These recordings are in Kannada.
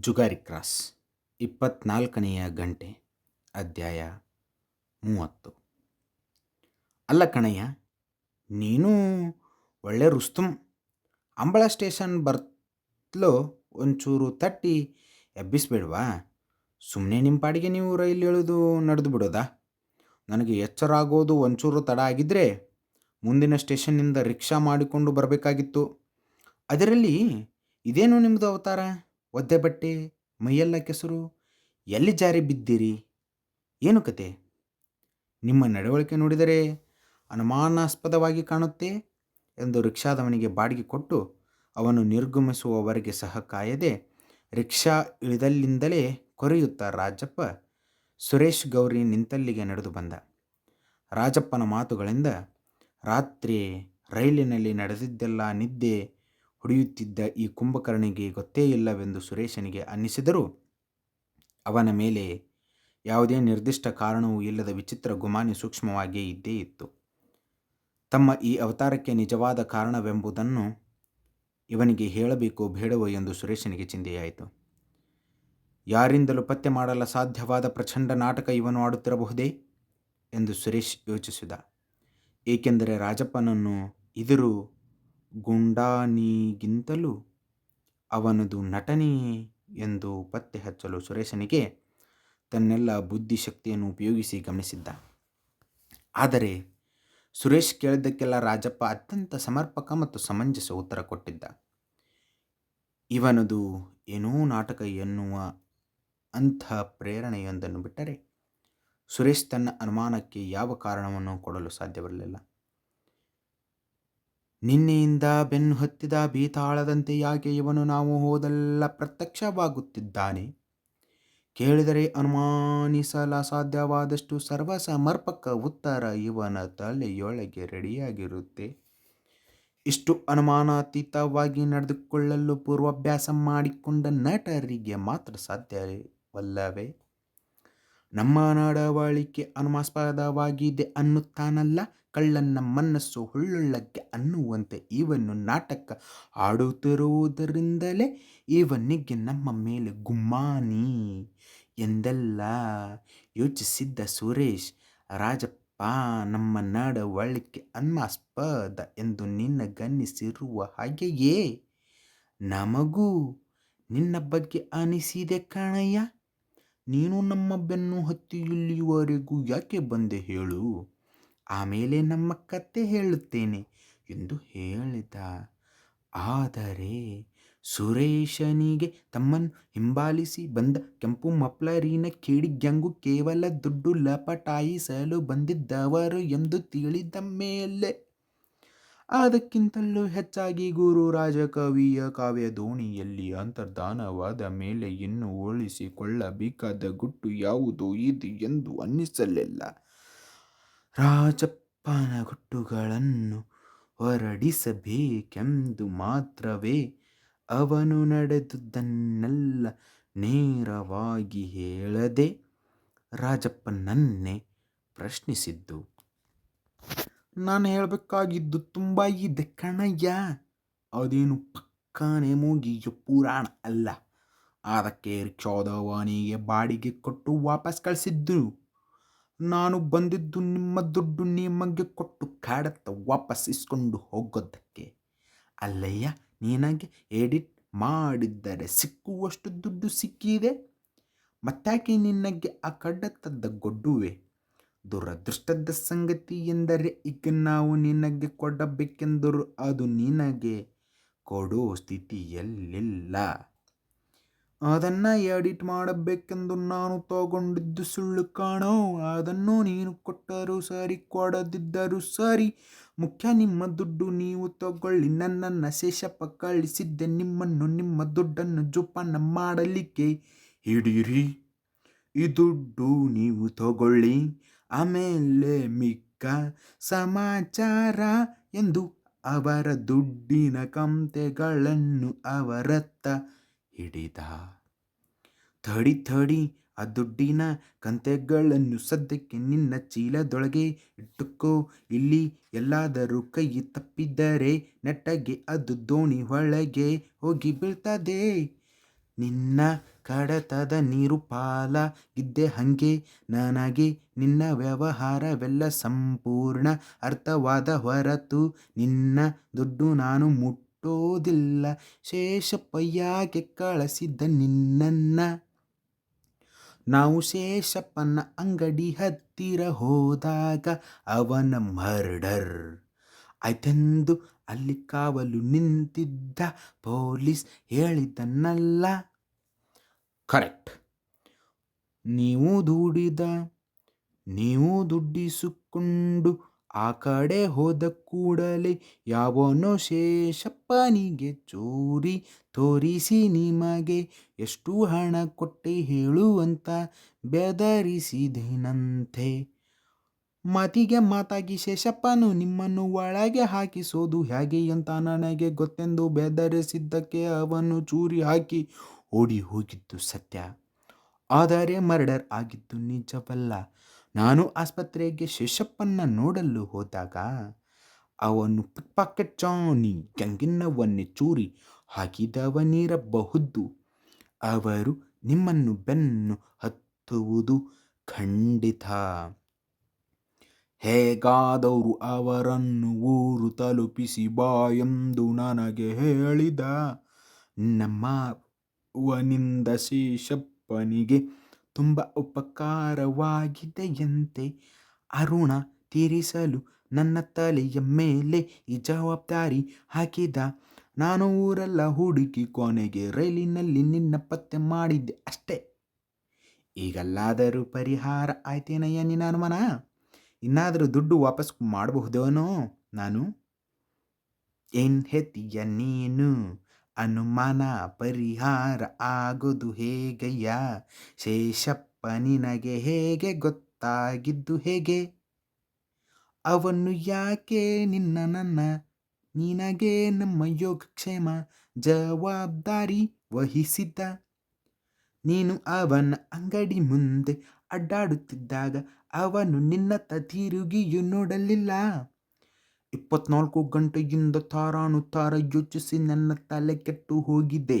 ಜುಗಾರಿ ಕ್ರಾಸ್, ಇಪ್ಪತ್ನಾಲ್ಕನೆಯ ಗಂಟೆ, ಅಧ್ಯಾಯ ಮೂವತ್ತು. ಅಲ್ಲ ಕಣಯ್ಯ, ನೀನು ಒಳ್ಳೆ ರುಸ್ತುಂ. ಅಂಬಳ ಸ್ಟೇಷನ್ ಬರ್ತಲೋ ಒಂಚೂರು ತಟ್ಟಿ ಎಬ್ಬಿಸ್ಬೇಡ್ವಾ? ಸುಮ್ಮನೆ ನಿಮ್ಮ ಪಾಡಿಗೆ ನೀವು ರೈಲು ಇಳಿದು ನಡೆದು ಬಿಡೋದಾ? ನನಗೆ ಎಚ್ಚರ ಆಗೋದು ಒಂಚೂರು ತಡ ಆಗಿದ್ದರೆ ಮುಂದಿನ ಸ್ಟೇಷನ್ನಿಂದ ರಿಕ್ಷಾ ಮಾಡಿಕೊಂಡು ಬರಬೇಕಾಗಿತ್ತು. ಅದರಲ್ಲಿ ಇದೇನು ನಿಮ್ಮದು ಅವತಾರ? ಒದ್ದೆ ಬಟ್ಟೆ, ಮೈಯೆಲ್ಲ ಕೆಸರು, ಎಲ್ಲಿ ಜಾರಿ ಬಿದ್ದೀರಿ? ಏನು ಕತೆ? ನಿಮ್ಮ ನಡವಳಿಕೆ ನೋಡಿದರೆ ಅನುಮಾನಾಸ್ಪದವಾಗಿ ಕಾಣುತ್ತೆ ಎಂದು ರಿಕ್ಷಾದವನಿಗೆ ಬಾಡಿಗೆ ಕೊಟ್ಟು ಅವನು ನಿರ್ಗಮಿಸುವವರೆಗೆ ಸಹ ಕಾಯದೆ ರಿಕ್ಷಾ ಇಳಿದಲ್ಲಿಂದಲೇ ಕೊರೆಯುತ್ತಾ ರಾಜಪ್ಪ ಸುರೇಶ್ ಗೌರಿ ನಿಂತಲ್ಲಿಗೆ ನಡೆದು ಬಂದ. ರಾಜಪ್ಪನ ಮಾತುಗಳಿಂದ ರಾತ್ರಿ ರೈಲಿನಲ್ಲಿ ನಡೆದಿದ್ದೆಲ್ಲ ನಿದ್ದೆ ಹೊಡೆಯುತ್ತಿದ್ದ ಈ ಕುಂಭಕರ್ಣಿಗೆ ಗೊತ್ತೇ ಇಲ್ಲವೆಂದು ಸುರೇಶನಿಗೆ ಅನ್ನಿಸಿದರೂ ಅವನ ಮೇಲೆ ಯಾವುದೇ ನಿರ್ದಿಷ್ಟ ಕಾರಣವೂ ಇಲ್ಲದ ವಿಚಿತ್ರ ಗುಮಾನಿ ಸೂಕ್ಷ್ಮವಾಗಿಯೇ ಇದ್ದೇ ಇತ್ತು. ತಮ್ಮ ಈ ಅವತಾರಕ್ಕೆ ನಿಜವಾದ ಕಾರಣವೆಂಬುದನ್ನು ಇವನಿಗೆ ಹೇಳಬೇಕು ಬೇಡವೋ ಎಂದು ಸುರೇಶನಿಗೆ ಚಿಂತೆಯಾಯಿತು. ಯಾರಿಂದಲೂ ಪತ್ತೆ ಮಾಡಲು ಸಾಧ್ಯವಾದ ಪ್ರಚಂಡ ನಾಟಕ ಇವನು ಆಡುತ್ತಿರಬಹುದೇ? ಎಂದು ಸುರೇಶ್ ಯೋಚಿಸಿದ. ಏಕೆಂದರೆ ರಾಜಪ್ಪನನ್ನು ಇದರು ಗುಂಡಾನಿಗಿಂತಲೂ ಅವನದು ನಟನೆಯೇ ಎಂದು ಪತ್ತೆ ಹಚ್ಚಲು ಸುರೇಶನಿಗೆ ತನ್ನೆಲ್ಲ ಬುದ್ಧಿಶಕ್ತಿಯನ್ನು ಉಪಯೋಗಿಸಿ ಗಮನಿಸಿದ್ದ. ಆದರೆ ಸುರೇಶ್ ಕೇಳಿದ್ದಕ್ಕೆಲ್ಲ ರಾಜಪ್ಪ ಅತ್ಯಂತ ಸಮರ್ಪಕ ಮತ್ತು ಸಮಂಜಸ ಉತ್ತರ ಕೊಟ್ಟಿದ್ದ. ಇವನದು ಏನೋ ನಾಟಕ ಎನ್ನುವ ಅಂಥ ಪ್ರೇರಣೆಯೊಂದನ್ನು ಬಿಟ್ಟರೆ ಸುರೇಶ್ ತನ್ನ ಅನುಮಾನಕ್ಕೆ ಯಾವ ಕಾರಣವನ್ನು ಕೊಡಲು ಸಾಧ್ಯವಿರಲಿಲ್ಲ. ನಿನ್ನೆಯಿಂದ ಬೆನ್ನು ಹತ್ತಿದ ಬೀತಾಳದಂತೆ ಯಾಕೆ ಇವನು ನಾವು ಹೋದಲ್ಲ ಪ್ರತ್ಯಕ್ಷವಾಗುತ್ತಿದ್ದಾನೆ. ಕೇಳಿದರೆ ಅನುಮಾನಿಸಲ ಸಾಧ್ಯವಾದಷ್ಟು ಸರ್ವಸಮರ್ಪಕ ಉತ್ತರ ಇವನ ತಲೆಯೊಳಗೆ ರೆಡಿಯಾಗಿರುತ್ತೆ. ಇಷ್ಟು ಅನುಮಾನಾತೀತವಾಗಿ ನಡೆದುಕೊಳ್ಳಲು ಪೂರ್ವಾಭ್ಯಾಸ ಮಾಡಿಕೊಂಡ ನಟರಿಗೆ ಮಾತ್ರ ಸಾಧ್ಯವಲ್ಲವೇ? ನಮ್ಮ ನಡವಳಿಕೆ ಅನುಮಾಸ್ಪದವಾಗಿದೆ ಅನ್ನುತ್ತಾನಲ್ಲ? ಕಳ್ಳನ ಮನಸ್ಸು ಹುಳ್ಳುಳ್ಳಕ್ಕೆ ಅನ್ನುವಂತೆ ಇವನ್ನು ನಾಟಕ ಆಡುತ್ತಿರುವುದರಿಂದಲೇ ಇವನಿಗೆ ನಮ್ಮ ಮೇಲೆ ಗುಮ್ಮಾನಿ ಎಂದೆಲ್ಲ ಯೋಚಿಸಿದ್ದ ಸುರೇಶ್, ರಾಜಪ್ಪ, ನಮ್ಮ ನಡವಳಿಕೆ ಅನ್ಮಾಸ್ಪದ ಎಂದು ನಿನ್ನ ಗನ್ನಿಸಿರುವ ಹಾಗೆಯೇ? ನಮಗೂ ನಿನ್ನ ಬಗ್ಗೆ ಅನಿಸಿದೆ ಕಣಯ್ಯ. ನೀನು ನಮ್ಮ ಬೆನ್ನು ಹತ್ತಿ ಇಲ್ಲಿಯವರೆಗೂ ಯಾಕೆ ಬಂದೆ ಹೇಳು? ಆಮೇಲೆ ನಮ್ಮ ಕತೆ ಹೇಳುತ್ತೇನೆ ಎಂದು ಹೇಳಿದ. ಆದರೆ ಸುರೇಶನಿಗೆ ತಮ್ಮನ್ನು ಹಿಂಬಾಲಿಸಿ ಬಂದ ಕೆಂಪು ಮಪ್ಲರಿನ ಕೇಡಿಗ್ಯಂಗು ಕೇವಲ ದುಡ್ಡು ಲಪಟಾಯಿಸಲು ಬಂದಿದ್ದವರು ಎಂದು ತಿಳಿದ ಮೇಲೆ ಅದಕ್ಕಿಂತಲೂ ಹೆಚ್ಚಾಗಿ ಗುರು ರಾಜಕವಿಯ ಕಾವ್ಯ ದೋಣಿಯಲ್ಲಿ ಅಂತರ್ಧಾನವಾದ ಮೇಲೆ ಇನ್ನು ಉಳಿಸಿಕೊಳ್ಳಬೇಕಾದ ಗುಟ್ಟು ಯಾವುದು ಇದು ಎಂದು ಅನ್ನಿಸಲಿಲ್ಲ. ರಾಜಪ್ಪನ ಗುಟ್ಟುಗಳನ್ನು ಹೊರಡಿಸಬೇಕೆಂದು ಮಾತ್ರವೇ ಅವನು ನಡೆದುದನ್ನೆಲ್ಲ ನೇರವಾಗಿ ಹೇಳದೆ ರಾಜಪ್ಪನನ್ನೇ ಪ್ರಶ್ನಿಸಿದ್ದು. ನಾನು ಹೇಳಬೇಕಾಗಿದ್ದು ತುಂಬ ಇದೆ ಕಣಯ್ಯ. ಅದೇನು ಪಕ್ಕಾನೇ ಮೂಗಿಯ ಪುರಾಣ ಅಲ್ಲ. ಅದಕ್ಕೆ ರಿಕ್ಷಾದವನಿಗೆ ಬಾಡಿಗೆ ಕೊಟ್ಟು ವಾಪಸ್ ಕಳಿಸಿದ್ದು. ನಾನು ಬಂದಿದ್ದು ನಿಮ್ಮ ದುಡ್ಡು ನಿಮಗೆ ಕೊಟ್ಟು ಕಾಡತ್ತ ವಾಪಸ್ ಇಸ್ಕೊಂಡು ಹೋಗೋದಕ್ಕೆ. ಅಲ್ಲಯ್ಯ, ನೀನಾಗೆ ಎಡಿಟ್ ಮಾಡಿದ್ದರೆ ಸಿಕ್ಕುವಷ್ಟು ದುಡ್ಡು ಸಿಕ್ಕಿದೆ? ಮತ್ತಾಕೆ ನಿನಗೆ ಆ ಕಡತದ ಗೊಡ್ಡುವೆ? ದುರದೃಷ್ಟದ ಸಂಗತಿ ಎಂದರೆ ಈಗ ನಾವು ನಿನಗೆ ಕೊಡಬೇಕೆಂದರೂ ಅದು ನಿನಗೆ ಕೊಡೋ ಸ್ಥಿತಿಯಲ್ಲಿಲ್ಲ. ಅದನ್ನು ಎಡಿಟ್ ಮಾಡಬೇಕೆಂದು ನಾನು ತಗೊಂಡಿದ್ದು ಸುಳ್ಳು ಕಾಣೋ. ಅದನ್ನು ನೀನು ಕೊಟ್ಟರೂ ಸರಿ, ಕೊಡದಿದ್ದರೂ ಸರಿ. ಮುಖ್ಯ, ನಿಮ್ಮ ದುಡ್ಡು ನೀವು ತಗೊಳ್ಳಿ. ನನ್ನನ್ನು ಶೇಷಪ್ಪ ಕಳಿಸಿದ್ದೆ. ನಿಮ್ಮನ್ನು, ನಿಮ್ಮ ದುಡ್ಡನ್ನು ಜೋಪಾನ ಮಾಡಲಿಕ್ಕೆ ಹಿಡೀರಿ. ಈ ದುಡ್ಡು ನೀವು ತಗೊಳ್ಳಿ. ಆಮೇಲೆ ಮಿಕ್ಕ ಸಮಾಚಾರ ಎಂದು ಅವರ ದುಡ್ಡಿನ ಕಂತೆಗಳನ್ನು ಅವರತ್ತ ಹಿಡಿದ. ಥಡಿ ಥಡಿ ಆ ದುಡ್ಡಿನ ಕಂತೆಗಳನ್ನು ಸದ್ಯಕ್ಕೆ ನಿನ್ನ ಚೀಲದೊಳಗೆ ಇಟ್ಟುಕೋ. ಇಲ್ಲಿ ಎಲ್ಲಾದರೂ ಕೈ ತಪ್ಪಿದ್ದರೆ ನೆಟ್ಟಗೆ ಅದು ದೋಣಿ ಒಳಗೆ ಹೋಗಿ ಬೀಳ್ತದೆ. ನಿನ್ನ ಕಡತದ ನೀರು ಇದ್ದೆ ಹಂಗೆ. ನನಗೆ ನಿನ್ನ ವ್ಯವಹಾರವೆಲ್ಲ ಸಂಪೂರ್ಣ ಅರ್ಥವಾದ ಹೊರತು ನಿನ್ನ ದುಡ್ಡು ನಾನು ಮುಟ್ಟೋದಿಲ್ಲ ಶೇಷಪ್ಪಯ್ಯಾಗೆ ಕಳಿಸಿದ್ದ ನಿನ್ನನ್ನ. ನಾವು ಶೇಷಪ್ಪನ ಅಂಗಡಿ ಹತ್ತಿರ ಹೋದಾಗ ಅವನ ಮರ್ಡರ್. ಆಯ್ತೆಂದು ಅಲ್ಲಿ ಕಾವಲು ನಿಂತಿದ್ದ ಪೊಲೀಸ್ ಹೇಳಿದ್ದನ್ನಲ್ಲ ಕರೆಕ್ಟ್. ನೀವು ದುಡಿದ, ನೀವು ದುಡ್ಡಿಸಿಕೊಂಡು ಆ ಕಡೆ ಹೋದ ಕೂಡಲೇ ಯಾವನೋ ಶೇಷಪ್ಪನಿಗೆ ಚೋರಿ ತೋರಿಸಿ ನಿಮಗೆ ಎಷ್ಟು ಹಣ ಕೊಟ್ಟೆ ಹೇಳುವಂತ ಬೆದರಿಸಿದೆನಂತೆ. ಮಾತಿಗೆ ಮಾತಾಗಿ, ಶೇಷಪ್ಪನು ನಿಮ್ಮನ್ನು ಒಳಗೆ ಹಾಕಿಸೋದು ಹೇಗೆ ಅಂತ ನನಗೆ ಗೊತ್ತೆಂದು ಬೆದರಿಸಿದ್ದಕ್ಕೆ ಅವನು ಚೂರಿ ಹಾಕಿ ಓಡಿ ಹೋಗಿದ್ದು ಸತ್ಯ. ಆದರೆ ಮರ್ಡರ್ ಆಗಿದ್ದು ನಿಜವಲ್ಲ. ನಾನು ಆಸ್ಪತ್ರೆಗೆ ಶೇಷಪ್ಪನ್ನ ನೋಡಲು ಹೋದಾಗ ಅವನು ಪಿಕ್ ಪಾಕೆಟ್ ಜಾನಿ ಗಂಗಿನ್ನವನ್ನೇ ಚೂರಿ ಹಾಕಿದವನಿರಬಹುದು. ಅವರು ನಿಮ್ಮನ್ನು ಬೆನ್ನು ಹತ್ತುವುದು ಖಂಡಿತ. ಹೇಗಾದವರು ಅವರನ್ನು ಊರು ತಲುಪಿಸಿ ಬಾ ಎಂದು ನನಗೆ ಹೇಳಿದ ನಮ್ಮವನಿಂದ ಶೇಷಪ್ಪನಿಗೆ ತುಂಬ ಉಪಕಾರವಾಗಿದೆಯಂತೆ. ಅರುಣ ತೀರಿಸಲು ನನ್ನ ತಲೆಯ ಮೇಲೆ ಈ ಜವಾಬ್ದಾರಿ ಹಾಕಿದ. ನಾನು ಊರೆಲ್ಲ ಹುಡುಕಿ ಕೊನೆಗೆ ರೈಲಿನಲ್ಲಿ ನಿನ್ನ ಪತ್ತೆ ಮಾಡಿದ್ದೆ ಅಷ್ಟೇ. ಈಗಲ್ಲಾದರೂ ಪರಿಹಾರ ಆಯ್ತೇನಯ್ಯ ನಿನ್ನ ಅನುಮಾನ? ಇನ್ನಾದರೂ ದುಡ್ಡು ವಾಪಸ್ ಮಾಡಬಹುದೇನೋ ನಾನು? ಏನ್ ಹೆತ್ತಿಯ ನೀನು? ಅನುಮಾನ ಪರಿಹಾರ ಆಗೋದು ಹೇಗಯ್ಯ? ಶೇಷಪ್ಪ ನಿನಗೆ ಹೇಗೆ ಗೊತ್ತಾಗಿದ್ದು ಹೇಗೆ? ಅವನು ಯಾಕೆ ನಿನ್ನ ನನ್ನ, ನಿನಗೆ ನಮ್ಮ ಯೋಗಕ್ಷೇಮ, ಜವಾಬ್ದಾರಿ ವಹಿಸಿದ್ದ? ನೀನು ಅವನ ಅಂಗಡಿ ಮುಂದೆ ಅಡ್ಡಾಡುತ್ತಿದ್ದಾಗ ಅವನು ನಿನ್ನತ್ತ ತಿರುಗಿಯೂ ನೋಡಲಿಲ್ಲ. ಇಪ್ಪತ್ನಾಲ್ಕು ಗಂಟೆಯಿಂದ ಯೋಚಿಸಿ ನನ್ನ ತಲೆ ಕೆಟ್ಟು ಹೋಗಿದೆ.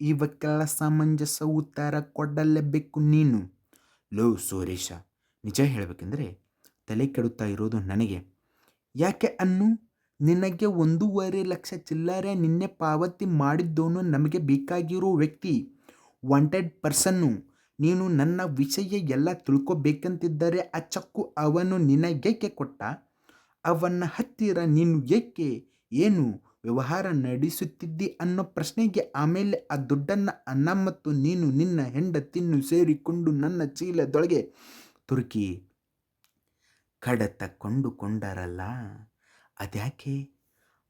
ಇವಕ್ಕೆಲ್ಲ ಸಮಂಜಸ ಉತ್ತರ ಕೊಡಲೇಬೇಕು ನೀನು. ಲೋ ಸುರೇಶ, ನಿಜ ಹೇಳಬೇಕೆಂದರೆ ತಲೆ ಕೆಡುತ್ತಾ ಇರೋದು ನನಗೆ. ಯಾಕೆ ಅನ್ನು? ನಿನಗೆ ಒಂದೂವರೆ ಲಕ್ಷ ಚಿಲ್ಲರೆ ನಿನ್ನೆ ಪಾವತಿ ಮಾಡಿದ್ದೋನು ನಮಗೆ ಬೇಕಾಗಿರೋ ವ್ಯಕ್ತಿ. ವಾಂಟೆಡ್ ಪರ್ಸನ್ನು ನೀನು ನನ್ನ ವಿಷಯ ಎಲ್ಲ ತಿಳ್ಕೊಬೇಕಂತಿದ್ದರೆ ಆ ಚಕ್ಕು ಅವನು ನಿನಗೇಕೆ ಕೊಟ್ಟ? ಅವನ ಹತ್ತಿರ ನೀನು ಏಕೆ ಏನು ವ್ಯವಹಾರ ನಡೆಸುತ್ತಿದ್ದಿ ಅನ್ನೋ ಪ್ರಶ್ನೆಗೆ ಆಮೇಲೆ ಆ ದುಡ್ಡನ್ನು ಅನ್ನ ಮತ್ತು ನೀನು ನಿನ್ನ ಹೆಂಡತಿನ್ನು ಸೇರಿಕೊಂಡು ನನ್ನ ಚೀಲದೊಳಗೆ ತುರುಕಿ. ಕಡತ ಕೊಂಡುಕೊಂಡರಲ್ಲ, ಅದ್ಯಾಕೆ?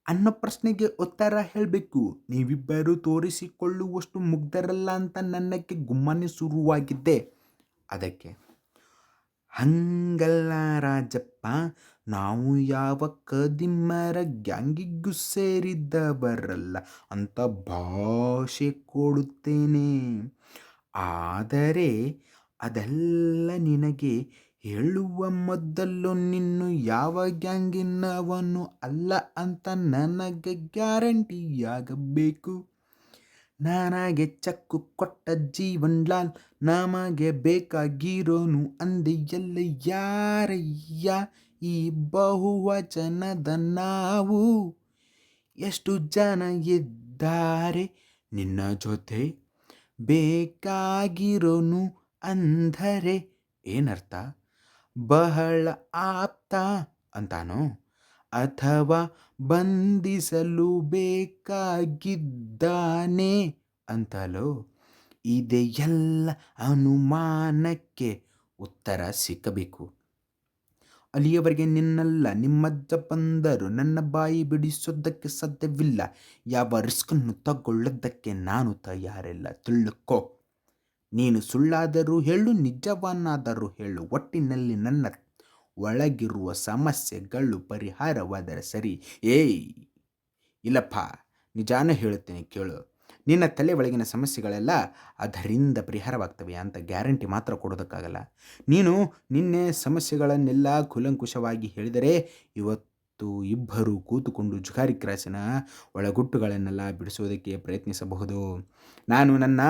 ಅನ್ನೋ ಪ್ರಶ್ನೆಗೆ ಉತ್ತರ ಹೇಳಬೇಕು. ನೀವಿಬ್ಬರು ತೋರಿಸಿಕೊಳ್ಳುವಷ್ಟು ಮುಗ್ಧರಲ್ಲ ಅಂತ ನನ್ನಕ್ಕೆ ಗುಮ್ಮನೆ ಶುರುವಾಗಿದ್ದೆ. ಅದಕ್ಕೆ ಹಂಗಲ್ಲ ರಾಜಪ್ಪ, ನಾವು ಯಾವ ಕದಿಮ್ಮರ ಗ್ಯಾಂಗಿಗೂ ಸೇರಿದ್ದವರಲ್ಲ ಅಂತ ಭಾಷೆ ಕೊಡುತ್ತೇನೆ. ಆದರೆ ಅದೆಲ್ಲ ನಿನಗೆ ಹೇಳುವ ಮೊದಲು ನಿನ್ನು ಯಾವ ಗ್ಯಾಂಗಿನವನು ಅಲ್ಲ ಅಂತ ನನಗೆ ಗ್ಯಾರಂಟಿಯಾಗಬೇಕು. ನನಗೆ ಚಕ್ಕು ಕೊಟ್ಟ ಜೀವನ್ ಲಾಲ್ ನಮಗೆ ಬೇಕಾಗಿರೋನು ಅಂದೆ ಎಲ್ಲ ಯಾರಯ್ಯ ಈ ಬಹುವಚನದ ನಾವು? ಎಷ್ಟು ಜನ ಇದ್ದಾರೆ ನಿನ್ನ ಜೊತೆ? ಬೇಕಾಗಿರೋನು ಅಂದರೆ ಏನರ್ಥ? ಬಹಳ ಆಪ್ತ ಅಂತಾನೋ? ಅಥವಾ ಬಂಧಿಸಲು ಬೇಕಾಗಿದ್ದಾನೆ ಅಂತಲೋ? ಇದೆಲ್ಲ ಅನುಮಾನಕ್ಕೆ ಉತ್ತರ ಸಿಕ್ಕಬೇಕು. ಅಲ್ಲಿಯವರೆಗೆ ನಿನ್ನಲ್ಲ, ನಿಮ್ಮಜ್ಜ ಬಂದರು. ನನ್ನ ಬಾಯಿ ಬಿಡಿಸೋದಕ್ಕೆ ಸಾಧ್ಯವಿಲ್ಲ. ಯಾವ ರಿಸ್ಕನ್ನು ತಗೊಳ್ಳೋದಕ್ಕೆ ನಾನು ತಯಾರಿಲ್ಲ. ತಿಳ್ಕೊ. ನೀನು ಸುಳ್ಳಾದರೂ ಹೇಳು, ನಿಜವನ್ನಾದರೂ ಹೇಳು. ಒಟ್ಟಿನಲ್ಲಿ ನನ್ನ ಒಳಗಿರುವ ಸಮಸ್ಯೆಗಳು ಪರಿಹಾರವಾದರೆ ಸರಿ. ಏಯ್! ಇಲ್ಲಪ್ಪ, ನಿಜಾನ ಹೇಳುತ್ತೇನೆ, ಕೇಳು. ನಿನ್ನ ತಲೆ ಒಳಗಿನ ಸಮಸ್ಯೆಗಳೆಲ್ಲ ಅದರಿಂದ ಪರಿಹಾರವಾಗ್ತವೆ ಅಂತ ಗ್ಯಾರಂಟಿ ಮಾತ್ರ ಕೊಡೋದಕ್ಕಾಗಲ್ಲ. ನೀನು ನಿನ್ನೆ ಸಮಸ್ಯೆಗಳನ್ನೆಲ್ಲ ಕುಲಂಕುಷವಾಗಿ ಹೇಳಿದರೆ ಇವತ್ತು ಇಬ್ಬರು ಕೂತುಕೊಂಡು ಜುಗಾರಿ ಕ್ರಾಸಿನ ಒಳಗುಟ್ಟುಗಳನ್ನೆಲ್ಲ ಬಿಡಿಸೋದಕ್ಕೆ ಪ್ರಯತ್ನಿಸಬಹುದು. ನಾನು ನನ್ನ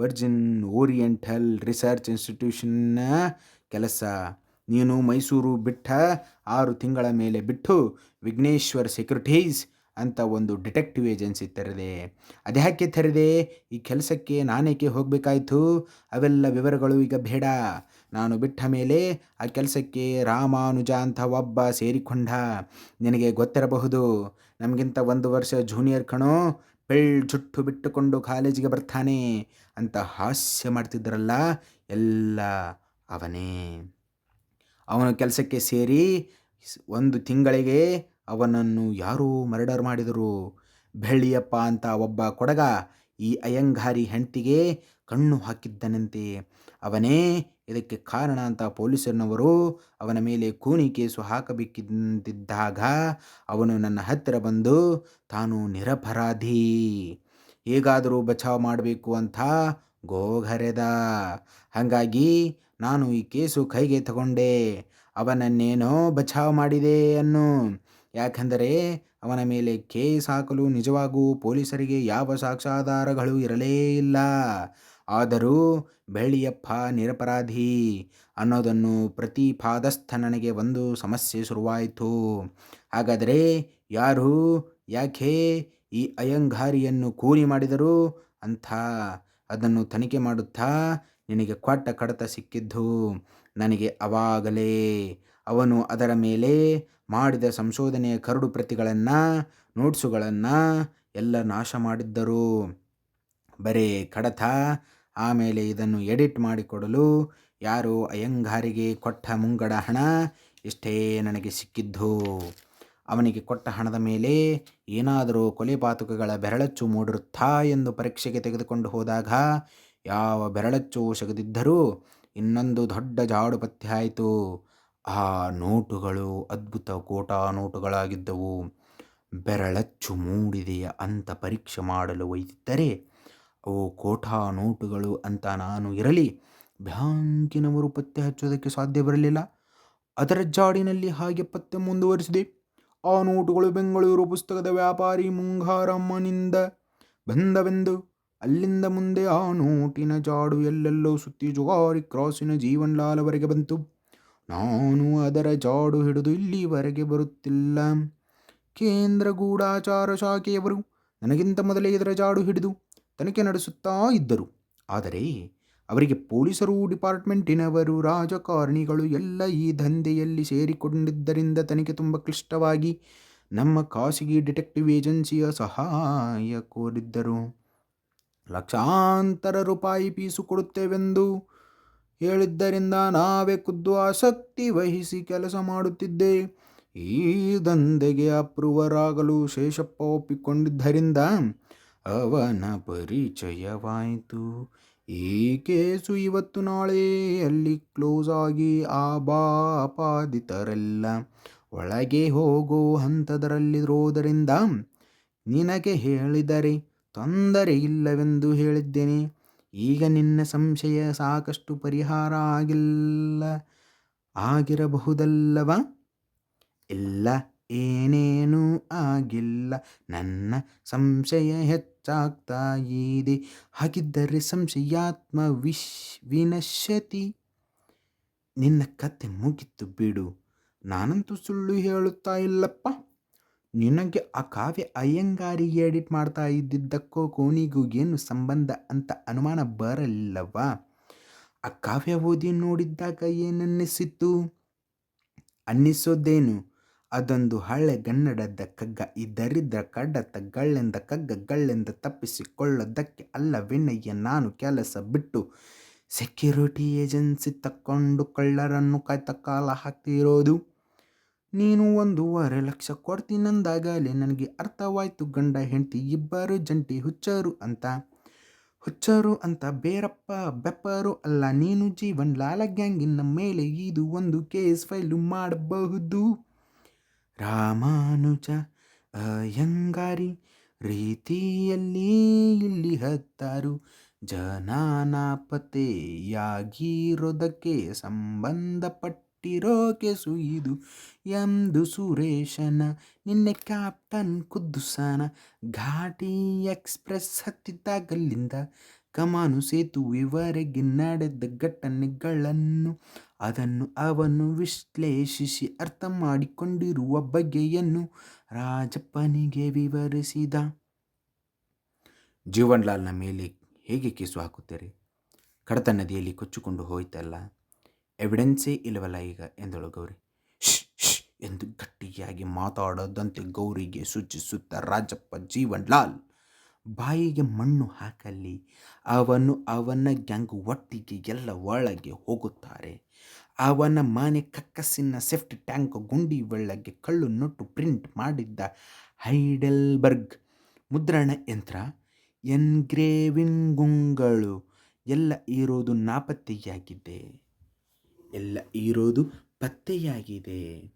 ವರ್ಜಿನ್ ಓರಿಯೆಂಟಲ್ ರಿಸರ್ಚ್ ಇನ್ಸ್ಟಿಟ್ಯೂಷನ್ನ ಕೆಲಸ ನೀನು ಮೈಸೂರು ಬಿಟ್ಟ ಆರು ತಿಂಗಳ ಮೇಲೆ ಬಿಟ್ಟು ವಿಘ್ನೇಶ್ವರ್ ಸೆಕ್ಯೂರಿಟೀಸ್ ಅಂತ ಒಂದು ಡಿಟೆಕ್ಟಿವ್ ಏಜೆನ್ಸಿ ತೆರೆದೆ. ಅದ್ಯಾಕೆ ತೆರೆದೆ, ಈ ಕೆಲಸಕ್ಕೆ ನಾನೇಕೆ ಹೋಗಬೇಕಾಯ್ತು? ಅವೆಲ್ಲ ವಿವರಗಳು ಈಗ ಬೇಡ. ನಾನು ಬಿಟ್ಟ ಮೇಲೆ ಆ ಕೆಲಸಕ್ಕೆ ರಾಮಾನುಜ ಅಂತ ಒಬ್ಬ ಸೇರಿಕೊಂಡ. ನಿನಗೆ ಗೊತ್ತಿರಬಹುದು, ನಮಗಿಂತ ಒಂದು ವರ್ಷ ಜೂನಿಯರ್ ಕಣೋ, ಬೆಳ್ ಜುಟ್ಟು ಬಿಟ್ಟುಕೊಂಡು ಕಾಲೇಜಿಗೆ ಬರ್ತಾನೆ ಅಂತ ಹಾಸ್ಯ ಮಾಡ್ತಿದ್ರಲ್ಲ ಎಲ್ಲ ಅವನೇ. ಅವನು ಕೆಲಸಕ್ಕೆ ಸೇರಿ ಒಂದು ತಿಂಗಳಿಗೆ ಅವನನ್ನು ಯಾರು ಮರ್ಡರ್ ಮಾಡಿದರು. ಬೆಳ್ಳಿಯಪ್ಪ ಅಂತ ಒಬ್ಬ ಕೊಡಗ ಈ ಅಯ್ಯಂಗಾರಿ ಹೆಂಡತಿಗೆ ಕಣ್ಣು ಹಾಕಿದ್ದನಂತೆ. ಅವನೇ ಇದಕ್ಕೆ ಕಾರಣ ಅಂತ ಪೊಲೀಸರನವರು ಅವನ ಮೇಲೆ ಕೂನಿ ಕೇಸು ಹಾಕಬೇಕಿದ್ದಾಗ ಅವನು ನನ್ನ ಹತ್ತಿರ ಬಂದು, ತಾನು ನಿರಪರಾಧಿ. ಹೇಗಾದರೂ ಬಚಾವ್ ಮಾಡಬೇಕು ಅಂತ ಗೋಘರೆದ ಹಾಗಾಗಿ ನಾನು ಈ ಕೇಸು ಕೈಗೆ ತಗೊಂಡೆ. ಅವನನ್ನೇನೋ ಬಚಾವ್ ಮಾಡಿದೆ ಅನ್ನು. ಯಾಕೆಂದರೆ ಅವನ ಮೇಲೆ ಕೇಸ್ ಹಾಕಲು ನಿಜವಾಗೂ ಪೊಲೀಸರಿಗೆ ಯಾವ ಸಾಕ್ಷಾಧಾರಗಳು ಇರಲೇ ಇಲ್ಲ. ಆದರೂ ಬೆಳ್ಳಿಯಪ್ಪ ನಿರಪರಾಧಿ ಅನ್ನೋದನ್ನು ಪ್ರತಿಪಾದಸ್ಥ ನನಗೆ ಒಂದು ಸಮಸ್ಯೆ ಶುರುವಾಯಿತು. ಹಾಗಾದರೆ ಯಾರು, ಯಾಕೆ ಈ ಅಯ್ಯಂಗಾರಿಯನ್ನು ಕೂಲಿ ಮಾಡಿದರು? ಅಂತ ಅದನ್ನು ತನಿಖೆ ಮಾಡುತ್ತಾ ನಿನಗೆ ಕೊಟ್ಟ ಕಡತ ಸಿಕ್ಕಿದ್ದು ನನಗೆ ಅವಾಗಲೇ. ಅವನು ಅದರ ಮೇಲೆ ಮಾಡಿದ ಸಂಶೋಧನೆಯ ಕರಡು ಪ್ರತಿಗಳನ್ನು, ನೋಟ್ಸುಗಳನ್ನು ಎಲ್ಲ ನಾಶ ಮಾಡಿದ್ದರು. ಬರೇ ಕಡತ, ಆಮೇಲೆ ಇದನ್ನು ಎಡಿಟ್ ಮಾಡಿಕೊಡಲು ಯಾರು ಅಯ್ಯಂಗಾರಿಗೆ ಕೊಟ್ಟ ಮುಂಗಡ ಹಣ ಇಷ್ಟೇ ನನಗೆ ಸಿಕ್ಕಿದ್ದು. ಅವನಿಗೆ ಕೊಟ್ಟ ಹಣದ ಮೇಲೆ ಏನಾದರೂ ಕೊಲೆ ಪಾತುಕಗಳ ಬೆರಳಚ್ಚು ಮೂಡಿರುತ್ತಾ ಎಂದು ಪರೀಕ್ಷೆಗೆ ತೆಗೆದುಕೊಂಡು ಹೋದಾಗ ಯಾವ ಬೆರಳಚ್ಚು ಸಗದಿದ್ದರೂ ಇನ್ನೊಂದು ದೊಡ್ಡ ಜಾಡು ಪತ್ತೆ ಆಯಿತು ಆ ನೋಟುಗಳು ಅದ್ಭುತ ಕೋಟಾ ನೋಟುಗಳಾಗಿದ್ದವು. ಬೆರಳಚ್ಚು ಮೂಡಿದೆಯ ಅಂತ ಪರೀಕ್ಷೆ ಮಾಡಲು ಒಯ್ದಿದ್ದರೆ ಅವು ಕೋಟಾ ನೋಟುಗಳು ಅಂತ ನಾನು ಇರಲಿ, ಬ್ಯಾಂಕಿನವರು ಪತ್ತೆ ಹಚ್ಚೋದಕ್ಕೆ ಸಾಧ್ಯ ಬರಲಿಲ್ಲ. ಅದರ ಜಾಡಿನಲ್ಲಿ ಹಾಗೆ ಪತ್ತೆ ಮುಂದುವರಿಸಿದೆ. ಆ ನೋಟುಗಳು ಬೆಂಗಳೂರು ಪುಸ್ತಕದ ವ್ಯಾಪಾರಿ ಮುಂಗಾರಮ್ಮನಿಂದ ಬಂದವೆಂದು ಅಲ್ಲಿಂದ ಮುಂದೆ ಆ ನೋಟಿನ ಜಾಡು ಎಲ್ಲೆಲ್ಲೋ ಸುತ್ತಿ ಜುಗಾರಿ ಕ್ರಾಸಿನ ಜೀವನ್ಲಾಲವರೆಗೆ ಬಂತು. ನಾನು ಅದರ ಜಾಡು ಹಿಡಿದು ಇಲ್ಲಿವರೆಗೆ ಬರುತ್ತಿಲ್ಲ. ಕೇಂದ್ರ ಗೂಢಾಚಾರ ಶಾಖೆಯವರು ನನಗಿಂತ ಮೊದಲೇ ಇದರ ಜಾಡು ಹಿಡಿದು ತನಿಖೆ ನಡೆಸುತ್ತಾ ಇದ್ದರು. ಆದರೆ ಅವರಿಗೆ ಪೊಲೀಸರು, ಡಿಪಾರ್ಟ್ಮೆಂಟಿನವರು, ರಾಜಕಾರಣಿಗಳು ಎಲ್ಲ ಈ ದಂಧೆಯಲ್ಲಿ ಸೇರಿಕೊಂಡಿದ್ದರಿಂದ ತನಿಖೆ ತುಂಬ ಕ್ಲಿಷ್ಟವಾಗಿ ನಮ್ಮ ಖಾಸಗಿ ಡಿಟೆಕ್ಟಿವ್ ಏಜೆನ್ಸಿಯ ಸಹಾಯ ಕೋರಿದ್ದರು. ಲಕ್ಷಾಂತರ ರೂಪಾಯಿ ಪೀಸು ಕೊಡುತ್ತೇವೆಂದು ಹೇಳಿದ್ದರಿಂದ ನಾವೇ ಖುದ್ದು ಆಸಕ್ತಿ ವಹಿಸಿ ಕೆಲಸ ಮಾಡುತ್ತಿದ್ದೆ. ಈ ದಂಧೆಗೆ ಅಪ್ರೂವರಾಗಲು ಶೇಷಪ್ಪ ಒಪ್ಪಿಕೊಂಡಿದ್ದರಿಂದ ಅವನ ಪರಿಚಯವಾಯಿತು. ಈ ಕೇಸು ಇವತ್ತು ನಾಳೆ ಅಲ್ಲಿ ಕ್ಲೋಸ್ ಆಗಿ ಆ ಬಾಪಾದಿತರೆಲ್ಲ ಒಳಗೆ ಹೋಗೋ ಹಂತದರಲ್ಲಿರೋದರಿಂದ ನಿನಗೆ ಹೇಳಿದರೆ ತೊಂದರೆ ಇಲ್ಲವೆಂದು ಹೇಳಿದ್ದೇನೆ. ಈಗ ನಿನ್ನ ಸಂಶಯ ಸಾಕಷ್ಟು ಪರಿಹಾರ ಆಗಿಲ್ಲ, ಆಗಿರಬಹುದಲ್ಲವ? ಇಲ್ಲ, ಏನೇನೂ ಆಗಿಲ್ಲ. ನನ್ನ ಸಂಶಯ ಹೆಚ್ಚಾಗ್ತಾ ಇದೆ. ಹಾಗಿದ್ದರೆ ಸಂಶಯಾತ್ಮ ವಿಶ್, ವಿನಶ್ಯತಿ. ನಿನ್ನ ಕತೆ ಮುಗಿತು ಬಿಡು. ನಾನಂತೂ ಸುಳ್ಳು ಹೇಳುತ್ತಾ ಇಲ್ಲಪ್ಪ. ನಿನಗೆ ಆ ಕಾವ್ಯ ಅಯ್ಯಂಗಾರಿಗೆ ಎಡಿಟ್ ಮಾಡ್ತಾ ಇದ್ದಿದ್ದಕ್ಕೋ ಕೋಣಿಗೂ ಏನು ಸಂಬಂಧ ಅಂತ ಅನುಮಾನ ಬರಲಿಲ್ಲವಾ ಆ ಕಾವ್ಯ ಓದಿ ನೋಡಿದ್ದಾಗ ಏನನ್ನಿಸಿತ್ತು? ಅನ್ನಿಸೋದೇನು? ಅದೊಂದು ಹಳೆ ಗನ್ನಡದ ಕಗ್ಗ, ಈ ಕಡ್ಡ ಕಡ್ಡತ ಗಳ್ಳೆಂದ ಕಗ್ಗ ಗಳ್ಳೆಂದ ತಪ್ಪಿಸಿಕೊಳ್ಳೋದಕ್ಕೆ ವಿನಯ್ಯ, ನಾನು ಕೆಲಸ ಬಿಟ್ಟು ಸೆಕ್ಯೂರಿಟಿ ಏಜೆನ್ಸಿ ತಕ್ಕೊಂಡು ಕಳ್ಳರನ್ನು ಕಾಯ್ತ ಕಾಲ ಹಾಕ್ತಿರೋದು. ನೀನು ಒಂದೂವರೆ ಲಕ್ಷ ಕೊಡ್ತೀನಂದಾಗಲೇ ನನಗೆ ಅರ್ಥವಾಯ್ತು ಗಂಡ ಹೆಂಡತಿ ಇಬ್ಬರು ಜಂಟಿ ಹುಚ್ಚರು ಅಂತ. ಹುಚ್ಚರು ಅಂತ ಬೇರಪ್ಪ, ಬೆಪ್ಪರು ಅಲ್ಲ, ನೀನು ಜೀವನ್ ಲಾಲ ಗ್ಯಾಂಗಿನ ಮೇಲೆ ಇದು ಒಂದು ಕೇಸ್ ಫೈಲು ಮಾಡಬಹುದು? ರಾಮಾನುಜ, ಅಯ್ಯಂಗಾರಿ, ರೀತಿಯಲ್ಲಿ ಇಲ್ಲಿ ಹತ್ತಾರು ಜನಾನಾಪತೆಯಾಗಿರೋದಕ್ಕೆ ಸಂಬಂಧಪಟ್ಟ ಕಟ್ಟಿರೋ ಕೆಸು ಇದು ಎಂದು ಸುರೇಶನ. ನಿನ್ನೆ ಕ್ಯಾಪ್ಟನ್ ಕುದ್ದುಸಾನ ಘಾಟಿ ಎಕ್ಸ್ಪ್ರೆಸ್ ಹತ್ತಿದ್ದಾಗಲ್ಲಿಂದ ಕಮಾನು ಸೇತುವೆವರೆಗೆ ನಡೆದ ಘಟನೆಗಳನ್ನು, ಅದನ್ನು ಅವನು ವಿಶ್ಲೇಷಿಸಿ ಅರ್ಥ ಮಾಡಿಕೊಂಡಿರುವ ಬಗೆಯನ್ನು ರಾಜಪ್ಪನಿಗೆ ವಿವರಿಸಿದ. ಜೀವನ್ಲಾಲ್ನ ಮೇಲೆ ಹೇಗೆ ಕೇಸು ಹಾಕುತ್ತೀರಿ? ಕಡತ ನದಿಯಲ್ಲಿ ಕೊಚ್ಚಿಕೊಂಡು ಹೋಯ್ತಲ್ಲ? ಎವಿಡೆನ್ಸೇ ಇಲ್ಲವಲ್ಲ ಈಗ? ಎಂದಳು ಗೌರಿ. ಶ್ ಎಂದು ಗಟ್ಟಿಯಾಗಿ ಮಾತಾಡದಂತೆ ಗೌರಿಗೆ ಸೂಚಿಸುತ್ತ ರಾಜಪ್ಪ ಜೀವನ್ಲಾಲ್ ಬಾಯಿಗೆ ಮಣ್ಣು ಹಾಕಲಿ ಅವನು ಅವನ ಗ್ಯಾಂಗ್ ಒಟ್ಟಿಗೆ ಎಲ್ಲ ಒಳಗೆ ಹೋಗುತ್ತಾರೆ. ಅವನ ಮನೆ ಕಕ್ಕಸಿನ ಸೇಫ್ಟಿ ಟ್ಯಾಂಕ್ ಗುಂಡಿ ಒಳಗೆ ಕಳ್ಳು ನೊಟ್ಟು ಪ್ರಿಂಟ್ ಮಾಡಿದ್ದ ಹೈಡೆಲ್ಬರ್ಗ್ ಮುದ್ರಣ ಯಂತ್ರ ಎನ್ಗ್ರೇವಿಂಗುಗಳು ಎಲ್ಲ ಇರೋದು ನಾಪತ್ತೆಯಾಗಿದೆ. ಎಲ್ಲ ಇರೋದು ಪತ್ತೆಯಾಗಿದೆ.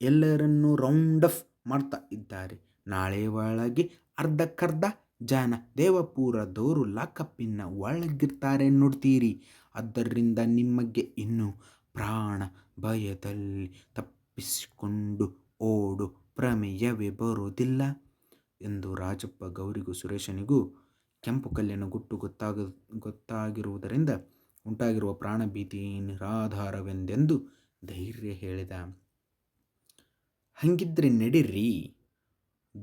ಎಲ್ಲರನ್ನು ರೌಂಡ್ ಅಫ್ ಮಾಡ್ತಾ ಇದ್ದಾರೆ. ನಾಳೆ ಒಳಗೆ ಅರ್ಧಕ್ಕರ್ಧ ಜನ ದೇವಪುರದವರು ಲಾಕಪ್ಪಿನ ಒಳಗಿರ್ತಾರೆ ನೋಡ್ತೀರಿ. ಅದರಿಂದ ನಿಮಗೆ ಇನ್ನು ಪ್ರಾಣ ಭಯದಲ್ಲಿ ತಪ್ಪಿಸಿಕೊಂಡು ಓಡು ಪ್ರಮೇಯವೇ ಬರೋದಿಲ್ಲ ಎಂದು ರಾಜಪ್ಪ ಗೌರಿಗೂ ಸುರೇಶನಿಗೂ ಕೆಂಪು ಕಲ್ಲಿನ ಗುಟ್ಟು ಗೊತ್ತಾಗ, ಗೊತ್ತಾಗಿರುವುದರಿಂದ ಉಂಟಾಗಿರುವ ಪ್ರಾಣಭೀತಿ ನಿರಾಧಾರವೆಂದೆಂದು ಧೈರ್ಯ ಹೇಳಿದ. ಹಂಗಿದ್ರೆ ನಡೀರಿ.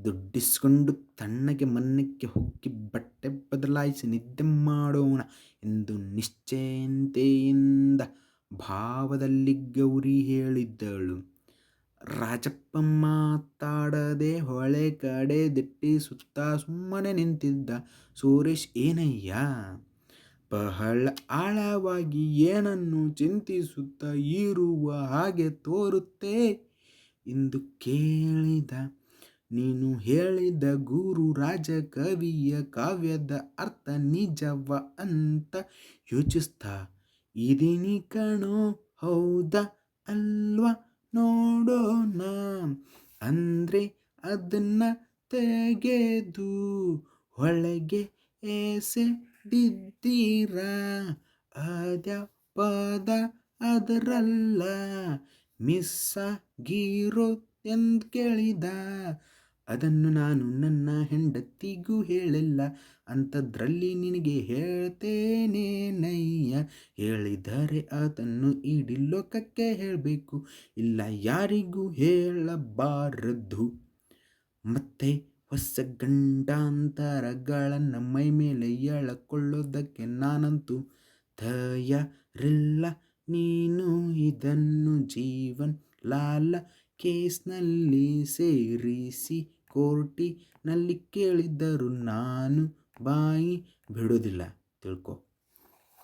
ದುಡ್ಡಿಸ್ಕೊಂಡು ತಣ್ಣಗೆ ಮನ್ನಕ್ಕೆ ಹೋಗಿ ಬಟ್ಟೆ ಬದಲಾಯಿಸಿ ನಿದ್ದೆ ಮಾಡೋಣ ಎಂದು ನಿಶ್ಚಯಂತೆಯಿಂದ ಭಾವದಲ್ಲಿ ಗೌರಿ ಹೇಳಿದ್ದಳು. ರಾಜಪ್ಪ ಮಾತಾಡದೆ ಹೊಳೆ ಕಡೆ ದಿಟ್ಟಿ ಸುತ್ತ ಸುಮ್ಮನೆ ನಿಂತಿದ್ದ ಸುರೇಶ್, ಏನಯ್ಯ? ಬಹಳ ಆಳವಾಗಿ ಏನನ್ನು ಚಿಂತಿಸುತ್ತಾ ಇರುವ ಹಾಗೆ ತೋರುತ್ತೆ? ಎಂದು ಕೇಳಿದ, ನೀನು ಹೇಳಿದ ಗುರು ರಾಜ ಕವಿಯ ಕಾವ್ಯದ ಅರ್ಥ ನಿಜವ ಅಂತ ಯೋಚಿಸ್ತಾ, ಇದೀನಿ ಕಣೋ, ಹೌದಾ ಅಲ್ವಾ ನೋಡೋಣ. ಅಂದರೆ ಅದನ್ನ ತೆಗೆದು ಒಳಗೆ ಎಸೆದಿದ್ದೀರಾ ಅದ ಪದ ಅದರಲ್ಲ. ಮಿಸ್ಸ ಗೀರೋ ಎಂದು ಕೇಳಿದ. ಅದನ್ನು ನಾನು ನನ್ನ ಹೆಂಡತಿಗೂ ಹೇಳಿಲ್ಲ. ಅಂಥದ್ರಲ್ಲಿ ನಿನಗೆ ಹೇಳ್ತೇನೆ ನಯ್ಯ ಹೇಳಿದರೆ ಅದನ್ನು ಇಡೀ ಲೋಕಕ್ಕೆ ಹೇಳಬೇಕು. ಇಲ್ಲ ಯಾರಿಗೂ ಹೇಳಬಾರದು. ಮತ್ತೆ ಹೊಸ ಗಂಡಾಂತರಗಳನ್ನು ಮೈ ಮೇಲೆ ಎಳಕೊಳ್ಳೋದಕ್ಕೆ ನಾನಂತೂ ತಯಾರಿಲ್ಲ. ನೀನು ಇದನ್ನು ಜೀವನ್ ಲಾಲ ಕೇಸ್ನಲ್ಲಿ ಸೇರಿಸಿ ಕೋರ್ಟಿನಲ್ಲಿ ಕೇಳಿದ್ದರು ನಾನು ಬಾಯಿ ಬಿಡೋದಿಲ್ಲ ತಿಳ್ಕೊ.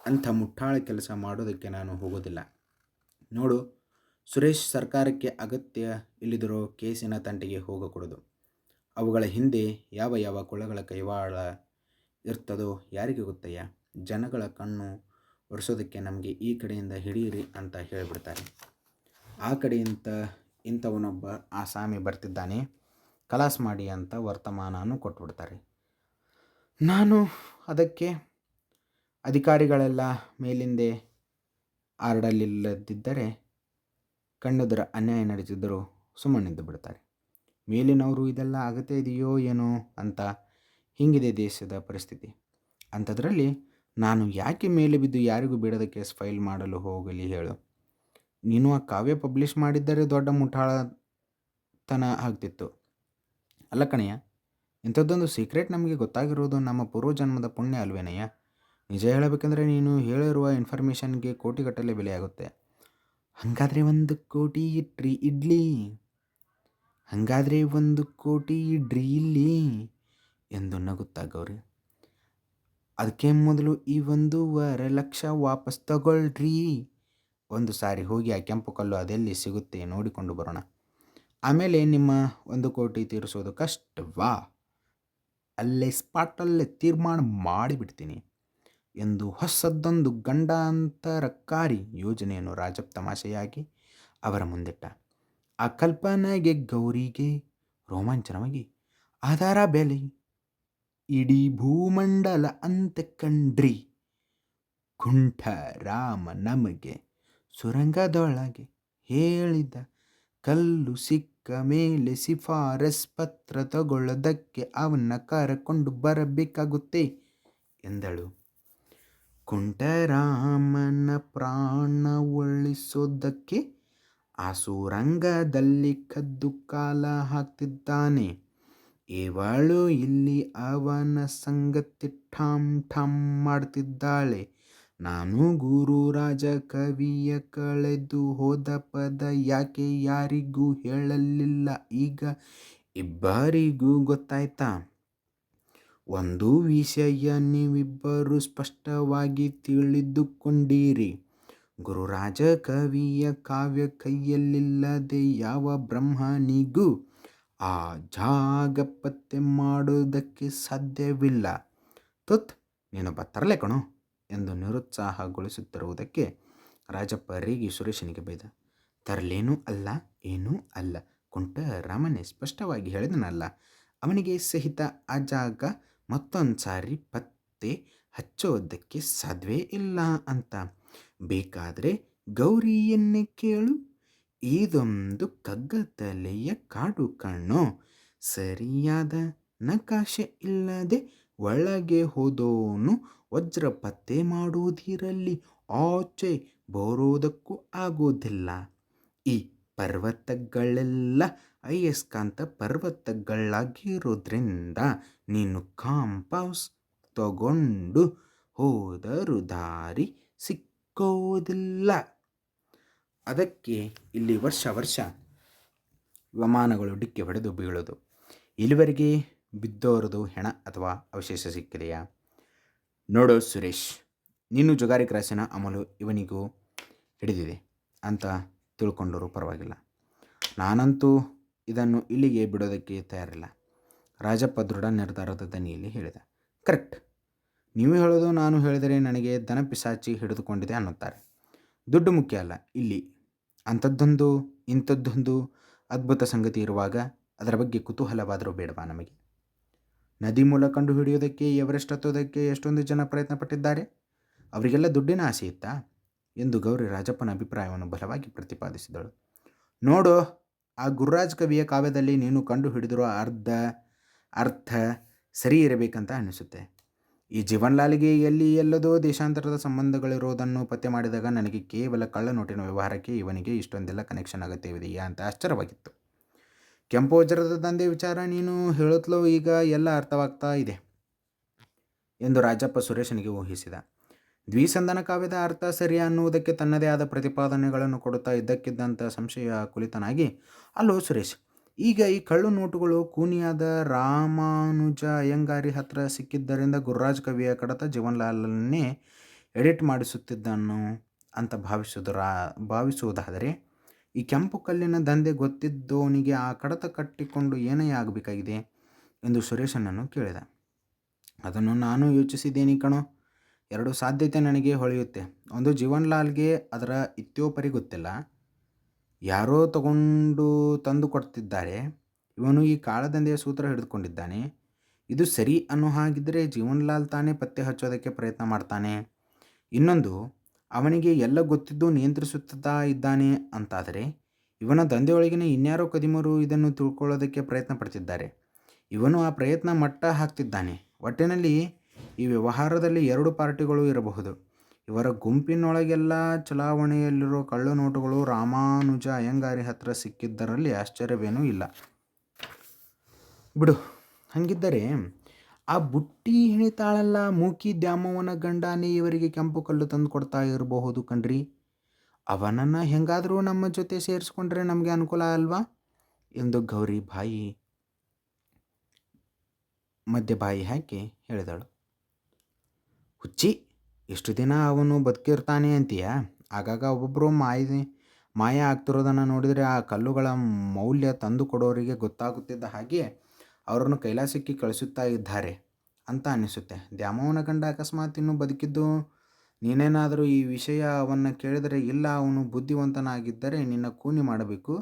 ಅಂಥ ಮುಟ್ಟಾಳ ಕೆಲಸ ಮಾಡೋದಕ್ಕೆ ನಾನು ಹೋಗೋದಿಲ್ಲ. ನೋಡು, ಸುರೇಶ್ ಸರ್ಕಾರಕ್ಕೆ ಅಗತ್ಯ ಇಲ್ಲಿದಿರೋ ಕೇಸಿನ ತಂಟೆಗೆ ಹೋಗಕೂಡದು. ಅವುಗಳ ಹಿಂದೆ ಯಾವ ಯಾವ ಕುಳಗಳ ಕೈವಾಳ ಇರ್ತದೋ ಯಾರಿಗೆ ಗೊತ್ತಯ್ಯ? ಜನಗಳ ಕಣ್ಣು ಒರೆಸೋದಕ್ಕೆ ನಮಗೆ ಈ ಕಡೆಯಿಂದ ಹಿಡಿಯಿರಿ ಅಂತ ಹೇಳಿಬಿಡ್ತಾರೆ. ಆ ಕಡೆಯಿಂದ ಇಂಥವನೊಬ್ಬ ಆಸಾಮಿ ಬರ್ತಿದ್ದಾನೆ. ಕಲಾಸ್ ಮಾಡಿ ಅಂತ ವರ್ತಮಾನವನ್ನು ಕೊಟ್ಬಿಡ್ತಾರೆ. ನಾನು ಅದಕ್ಕೆ ಅಧಿಕಾರಿಗಳೆಲ್ಲ ಮೇಲಿಂದೆ ಆರ್ಡಲ್ಲಿಲ್ಲದಿದ್ದರೆ ಕಣ್ಣೆದುರ ಅನ್ಯಾಯ ನಡೆಸಿದ್ದರೂ ಸುಮ್ಮನಿದ್ದು ಬಿಡ್ತಾರೆ. ಮೇಲಿನವರು ಇದೆಲ್ಲ ಅಗತ್ಯ ಇದೆಯೋ ಏನೋ ಅಂತ ಹಿಂಗಿದೆ ದೇಶದ ಪರಿಸ್ಥಿತಿ. ಅಂಥದ್ರಲ್ಲಿ ನಾನು ಯಾಕೆ ಮೇಲೆ ಬಿದ್ದು ಯಾರಿಗೂ ಬಿಡದ ಕೇಸ್ ಫೈಲ್ ಮಾಡಲು ಹೋಗಲಿ ಹೇಳು. ನೀನು ಆ ಕಾವ್ಯ ಪಬ್ಲಿಷ್ ಮಾಡಿದ್ದರೆ ದೊಡ್ಡ ಮುಠಾಳತನ ಆಗ್ತಿತ್ತು. ಅಲ್ಲ ಕಣಯ್ಯ, ಇಂಥದ್ದೊಂದು ಸೀಕ್ರೆಟ್ ನಮಗೆ ಗೊತ್ತಾಗಿರೋದು ನಮ್ಮ ಪೂರ್ವಜನ್ಮದ ಪುಣ್ಯ ಅಲ್ವೇನಯ್ಯ? ನಿಜ ಹೇಳಬೇಕಂದ್ರೆ ನೀನು ಹೇಳಿರುವ ಇನ್ಫಾರ್ಮೇಷನ್ಗೆ ಕೋಟಿಗಟ್ಟಲೆ ಬೆಲೆ ಆಗುತ್ತೆ ಹಾಗಾದರೆ ಒಂದು ಕೋಟಿ ಇಟ್ರಿ ಇಡ್ಲಿ. ಹಾಗಾದರೆ ಒಂದು ಕೋಟಿ ಇಡ್ರಿ ಇಲ್ಲಿ ಎಂದು ನಗುತ್ತಾ ಗೌರಿ. ಅದಕ್ಕೆ ಮೊದಲು ಈ ಒಂದೂವರೆ ಲಕ್ಷ ವಾಪಸ್ ತಗೊಳ್ರಿ. ಒಂದು ಸಾರಿ ಹೋಗಿ ಆ ಕೆಂಪು ಕಲ್ಲು ಅದೆಲ್ಲಿ ಸಿಗುತ್ತೆ ನೋಡಿಕೊಂಡು ಬರೋಣ. ಆಮೇಲೆ ನಿಮ್ಮ ಒಂದು ಕೋಟಿ ತೀರಿಸೋದು ಕಷ್ಟವಾ? ಅಲ್ಲೇ ಸ್ಪಾಟಲ್ಲೇ ತೀರ್ಮಾನ ಮಾಡಿಬಿಡ್ತೀನಿ ಎಂದು ಹೊಸದೊಂದು ಗಂಡಾಂತರಕಾರಿ ಯೋಜನೆಯನ್ನು ರಾಜಪ್ ತಮಾಷೆಯಾಗಿ ಅವರ ಮುಂದಿಟ್ಟ. ಆ ಕಲ್ಪನೆಗೆ ಗೌರಿಗೆ ರೋಮಾಂಚನವಾಗಿ ಅದರ ಬೆಲೆ ಇಡೀ ಭೂಮಂಡಲ ಅಂತ ಕಂಡ್ರಿ ಕುಂಠ ರಾಮ ನಮಗೆ ಸುರಂಗದೊಳಗೆ ಹೇಳಿದ ಕಲ್ಲು ಸಿಕ್ಕ ಮೇಲೆ ಶಿಫಾರಸ್ ಪತ್ರ ತಗೊಳ್ಳೋದಕ್ಕೆ ಅವನ್ನ ಕರಕೊಂಡು ಬರಬೇಕಾಗುತ್ತೆ ಎಂದಳು ಕುಂಠರಾಮನ ಪ್ರಾಣ ಉಳಿಸೋದಕ್ಕೆ ಆ ಸುರಂಗದಲ್ಲಿ ಕದ್ದು ಕಾಲ ಹಾಕ್ತಿದ್ದಾನೆ. ಇವಳು ಇಲ್ಲಿ ಅವನ ಸಂಗತಿ ಠಾಮ್ ಠಾಮ್ ಮಾಡ್ತಿದ್ದಾಳೆ. ನಾನು ಗುರುರಾಜ ಕವಿಯ ಕಳೆದು ಹೋದ ಪದ ಯಾಕೆ ಯಾರಿಗೂ ಹೇಳಲಿಲ್ಲ. ಈಗ ಇಬ್ಬರಿಗೂ ಗೊತ್ತಾಯ್ತಾ? ಒಂದು ವಿಷಯ ನೀವಿಬ್ಬರು ಸ್ಪಷ್ಟವಾಗಿ ತಿಳಿದುಕೊಂಡಿರಿ. ಗುರುರಾಜ ಕವಿಯ ಕಾವ್ಯ ಕೈಯಲ್ಲಿಲ್ಲದೆ ಯಾವ ಬ್ರಹ್ಮನಿಗೂ ಆ ಜಾಗ ಪತ್ತೆ ಮಾಡುವುದಕ್ಕೆ ಸಾಧ್ಯವಿಲ್ಲ. ತುತ್ ನೀನೊಬ್ಬ ತರಲೆ ಕಣೋ ಎಂದು ನಿರುತ್ಸಾಹಗೊಳಿಸುತ್ತಿರುವುದಕ್ಕೆ ರಾಜಪ್ಪ ರೇಗಿ ಸುರೇಶನಿಗೆ ಬೈದ. ತರಲೇನೂ ಅಲ್ಲ, ಏನೂ ಅಲ್ಲ. ಕುಂಟ ರಾಮನೇ ಸ್ಪಷ್ಟವಾಗಿ ಹೇಳಿದನಲ್ಲ, ಅವನಿಗೆ ಸಹಿತ ಆ ಜಾಗ ಮತ್ತೊಂದು ಸಾರಿ ಪತ್ತೆ ಹಚ್ಚೋದಕ್ಕೆ ಸಾಧ್ಯವೇ ಇಲ್ಲ ಅಂತ. ಬೇಕಾದರೆ ಗೌರಿಯನ್ನೇ ಕೇಳು. ಇದೊಂದು ಕಗ್ಗತಲೆಯ ಕಾಡು ಕಣ್ಣು. ಸರಿಯಾದ ನಕಾಶೆ ಇಲ್ಲದೆ ಒಳಗೆ ಹೋದೋನು ವಜ್ರ ಪತ್ತೆ ಮಾಡುವುದಿರಲಿ ಆಚೆ ಬರೋದಕ್ಕೂ ಆಗೋದಿಲ್ಲ. ಈ ಪರ್ವತಗಳೆಲ್ಲ ಅಯಸ್ಕಾಂತ ಪರ್ವತಗಳಾಗಿರೋದ್ರಿಂದ ನೀನು ಕಾಂಪೌಸ್ ತಗೊಂಡು ಹೋದರು ದಾರಿ ಸಿಕ್ಕೋದಿಲ್ಲ ಅದಕ್ಕೆ ಇಲ್ಲಿ ವರ್ಷ ವರ್ಷ ವಿಮಾನಗಳು ಡಿಕ್ಕಿ ಹೊಡೆದು ಬೀಳೋದು. ಇಲ್ಲಿವರೆಗೆ ಬಿದ್ದೋರದು ಹೆಣ ಅಥವಾ ಅವಶೇಷ ಸಿಕ್ಕಿದೆಯಾ? ನೋಡು ಸುರೇಶ್ ನೀನು ಜುಗಾರಿ ಕ್ರಾಸಿನ ಅಮಲು ಇವನಿಗೂ ಹಿಡಿದಿದೆ ಅಂತ ತಿಳ್ಕೊಂಡರೂ ಪರವಾಗಿಲ್ಲ. ನಾನಂತೂ ಇದನ್ನು ಇಲ್ಲಿಗೆ ಬಿಡೋದಕ್ಕೆ ತಯಾರಿಲ್ಲ. ರಾಜಪ್ಪ ದೃಢ ನಿರ್ಧಾರದ ದನಿಯಲ್ಲಿ ಹೇಳಿದ. ಕರೆಕ್ಟ್. ನೀವು ಹೇಳೋದು, ನಾನು ಹೇಳಿದರೆ ನನಗೆ ದನ ಪಿಸಾಚಿ ಹಿಡಿದುಕೊಂಡಿದೆ ಅನ್ನುತ್ತಾರೆ. ದುಡ್ಡು ಮುಖ್ಯ ಅಲ್ಲ, ಇಲ್ಲಿ. ಅಂಥದ್ದೊಂದು, ಇಂಥದ್ದೊಂದು ಅದ್ಭುತ ಸಂಗತಿ ಇರುವಾಗ ಅದರ ಬಗ್ಗೆ ಕುತೂಹಲವಾದರೂ ಬೇಡವಾ ನಮಗೆ? ನದಿ ಮೂಲ ಕಂಡು ಹಿಡಿಯೋದಕ್ಕೆ ಎವರೆಸ್ಟ್ ಹತ್ತೋದಕ್ಕೆ ಎಷ್ಟೊಂದು ಜನ ಪ್ರಯತ್ನ ಪಟ್ಟಿದ್ದಾರೆ ಅವರಿಗೆಲ್ಲ ದುಡ್ಡಿನ ಆಸೆ ಇತ್ತಾ? ಎಂದು ಗೌರಿ ರಾಜಪ್ಪನ ಅಭಿಪ್ರಾಯವನ್ನು ಬಲವಾಗಿ ಪ್ರತಿಪಾದಿಸಿದಳು. ನೋಡು, ಆ ಗುರುರಾಜ್ ಕವಿಯ ಕಾವ್ಯದಲ್ಲಿ ನೀನು ಕಂಡು ಹಿಡಿದಿರೋ ಅರ್ಧ ಅರ್ಥ ಸರಿ ಇರಬೇಕಂತ ಅನಿಸುತ್ತೆ ಈ ಜೀವನ್ಲಾಲ್ಗೆ ಎಲ್ಲಿ ಎಲ್ಲದೋ ದೇಶಾಂತರದ ಸಂಬಂಧಗಳಿರೋದನ್ನು ಪತ್ತೆ ಮಾಡಿದಾಗ ನನಗೆ ಕೇವಲ ಕಳ್ಳ ನೋಟಿನ ವ್ಯವಹಾರಕ್ಕೆ ಇವನಿಗೆ ಇಷ್ಟೊಂದೆಲ್ಲ ಕನೆಕ್ಷನ್ ಅಗತ್ಯವಿದೆಯಾ ಅಂತ ಆಶ್ಚರ್ಯವಾಗಿತ್ತು. ಕೆಂಪು ವಜ್ರದ ದಂಧೆ ವಿಚಾರ ನೀನು ಹೇಳುತ್ತಲೋ ಈಗ ಎಲ್ಲ ಅರ್ಥವಾಗ್ತಾ ಇದೆ ಎಂದು ರಾಜಪ್ಪ ಸುರೇಶನಿಗೆ ಊಹಿಸಿದ. ದ್ವಿಸಂಧನ ಕಾವ್ಯದ ಅರ್ಥ ಸರಿ ಅನ್ನುವುದಕ್ಕೆ ತನ್ನದೇ ಆದ ಪ್ರತಿಪಾದನೆಗಳನ್ನು ಕೊಡುತ್ತಾ ಇದ್ದಕ್ಕಿದ್ದಂಥ ಸಂಶಯ ಕುಲಿತನಾಗಿ ಅಲ್ಲೋ ಸುರೇಶ್ ಈಗ ಈ ಕಳ್ಳು ನೋಟುಗಳು ಕೂನಿಯಾದ ರಾಮಾನುಜ ಅಯ್ಯಂಗಾರಿ ಹತ್ರ ಸಿಕ್ಕಿದ್ದರಿಂದ ಗುರುರಾಜ್ ಕವಿಯ ಕಡತ ಜೀವನ್ಲಾಲನ್ನೇ ಎಡಿಟ್ ಮಾಡಿಸುತ್ತಿದ್ದನು ಅಂತ ಭಾವಿಸುವುದರ ಭಾವಿಸುವುದಾದರೆ ಈ ಕೆಂಪು ಕಲ್ಲಿನ ದಂಧೆ ಗೊತ್ತಿದ್ದವನಿಗೆ ಆ ಕಡತ ಕಟ್ಟಿಕೊಂಡು ಏನೇ ಆಗಬೇಕಾಗಿದೆ ಎಂದು ಸುರೇಶನನ್ನು ಕೇಳಿದ. ಅದನ್ನು ನಾನು ಯೋಚಿಸಿದ್ದೇನೆ ಕಣೋ. ಎರಡು ಸಾಧ್ಯತೆ ನನಗೆ ಹೊಳೆಯುತ್ತೆ. ಒಂದು ಜೀವನ್ಲಾಲ್ಗೆ ಅದರ ಇತ್ಯೋಪರಿ ಗೊತ್ತಿಲ್ಲ. ಯಾರೋ ತಗೊಂಡು ತಂದು ಕೊಡ್ತಿದ್ದಾರೆ. ಇವನು ಈ ಕಾಳದಂಧೆಯ ಸೂತ್ರ ಹಿಡಿದುಕೊಂಡಿದ್ದಾನೆ. ಇದು ಸರಿ ಅನ್ನೋ ಹಾಗಿದ್ದರೆ ಜೀವನ್ಲಾಲ್ ತಾನೇ ಪತ್ತೆ ಹಚ್ಚೋದಕ್ಕೆ ಪ್ರಯತ್ನ ಮಾಡ್ತಾನೆ. ಇನ್ನೊಂದು, ಅವನಿಗೆ ಎಲ್ಲ ಗೊತ್ತಿದ್ದು ನಿಯಂತ್ರಿಸುತ್ತಾ ಇದ್ದಾನೆ ಅಂತಾದರೆ, ಇವನ ದಂಧೆಯೊಳಗಿನ ಇನ್ಯಾರೋ ಕದಿಮರು ಇದನ್ನು ತಿಳ್ಕೊಳ್ಳೋದಕ್ಕೆ ಪ್ರಯತ್ನ ಪಡ್ತಿದ್ದಾರೆ. ಇವನು ಆ ಪ್ರಯತ್ನ ಮಟ್ಟ ಹಾಕ್ತಿದ್ದಾನೆ. ಒಟ್ಟಿನಲ್ಲಿ ಈ ವ್ಯವಹಾರದಲ್ಲಿ ಎರಡು ಪಾರ್ಟಿಗಳು ಇರಬಹುದು. ಇವರ ಗುಂಪಿನೊಳಗೆಲ್ಲ ಚಲಾವಣೆಯಲ್ಲಿರೋ ಕಳ್ಳು ನೋಟುಗಳು ರಾಮಾನುಜ ಅಯ್ಯಂಗಾರಿ ಹತ್ರ ಸಿಕ್ಕಿದ್ದರಲ್ಲಿ ಆಶ್ಚರ್ಯವೇನೂ ಇಲ್ಲ. ಬಿಡು, ಹಾಗಿದ್ದರೆ ಆ ಬುಟ್ಟಿ ಹಿಣಿತಾಳಲ್ಲ ಮೂಕಿ ದ್ಯಾಮವ್ವನ ಗಂಡನೇ ಇವರಿಗೆ ಕೆಂಪು ಕಲ್ಲು ತಂದು ಕೊಡ್ತಾ ಇರಬಹುದು ಕಣ್ರಿ. ಅವನನ್ನು ಹೆಂಗಾದರೂ ನಮ್ಮ ಜೊತೆ ಸೇರಿಸ್ಕೊಂಡ್ರೆ ನಮಗೆ ಅನುಕೂಲ ಅಲ್ವಾ? ಎಂದು ಗೌರಿ ಬಾಯಿ, ಮಧ್ಯ ಬಾಯಿ ಹಾಕಿ ಹೇಳಿದಳು. ಹುಚ್ಚಿ ಎಷ್ಟು ದಿನ ಅವನು ಬದುಕಿರ್ತಾನೆ ಅಂತೀಯ? ಆಗಾಗ ಒಬ್ಬೊಬ್ಬರು ಮಾಯ ಮಾಯ ಆಗ್ತಿರೋದನ್ನು ನೋಡಿದರೆ ಆ ಕಲ್ಲುಗಳ ಮೌಲ್ಯ ತಂದು ಕೊಡೋರಿಗೆ ಗೊತ್ತಾಗುತ್ತಿದ್ದ ಹಾಗೆ ಅವರನ್ನು ಕೈಲಾಸಕ್ಕೆ ಕಳಿಸುತ್ತಾ ಇದ್ದಾರೆ ಅಂತ ಅನಿಸುತ್ತೆ ದ್ಯಾಮವ್ವನ ಗಂಡ ಅಕಸ್ಮಾತ್ ಇನ್ನೂ ಬದುಕಿದ್ದು? ನೀನೇನಾದರೂ ಈ ವಿಷಯ ಅವನ್ನು ಕೇಳಿದರೆ ಇಲ್ಲ, ಅವನು ಬುದ್ಧಿವಂತನಾಗಿದ್ದರೆ ನಿನ್ನ ಕೂನಿ ಮಾಡಬೇಕು,